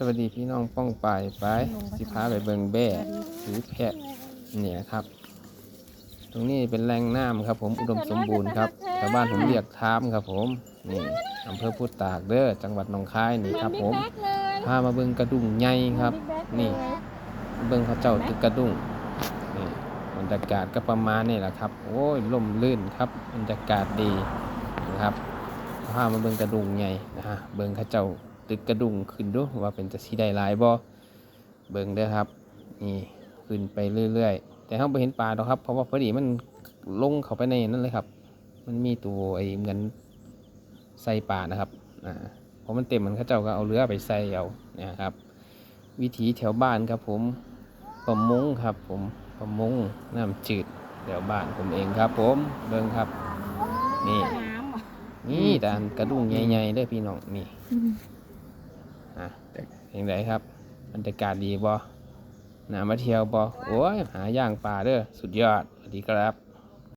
สวัสดีพี่น้องป้องปายไปสิพาไปเบิงแบ่หรือแพะเนี่ยครับ ตรงนี้เป็นแหล่งน้ำครับ ผมอุดมสมบูรณ์ครับชาวบ้านผมเรียกทามครับ ผมนี่อำเภอพุตากเด้อจังหวัดหนองคายนี่ครับ ผมพามาเบิงกระดุงใหญ่ครับ นี่เบิงเขาเจ้าตึกกระดุงนี่บรรยากาศก็ประมาณนี้แหละครับ โอ้ยลมลื่นครับบรรยากาศดีนะครับพามาเบิงกระดุงใหญ่นะฮะเบิงเขาเจ้า ตึกกระดุงขึ้นดูว่าเป็นจะสีได้หลายบ่เบิงเด้อครับ นี่ขึ้นไปเรื่อยๆ แต่เขาไปเห็นปลาดอกครับ เพราะว่าพอดีมันลงเข้าไปในนั่นเลยครับ มันมีตัวไอ้เหมือนใส่ปลานะครับอ่าพอมันเต็มมันเขาเจ้าก็เอาเรือไปใส่เอานะครับ วิถีแถวบ้านครับ ผมประมงครับ ผมประมงน้ำจืดแถวบ้านผมเองครับ ผมเบิ่งครับ นี่น้ำอะนี่แต่อันกระดุงใหญ่ๆเด้อพี่น้องนี่ อะเห็นไรครับบรรยากาศดีบ่หนามาเที่ยวบ่โอ้ยหาย่างปลาเด้อสุดยอดสวัสดีครับ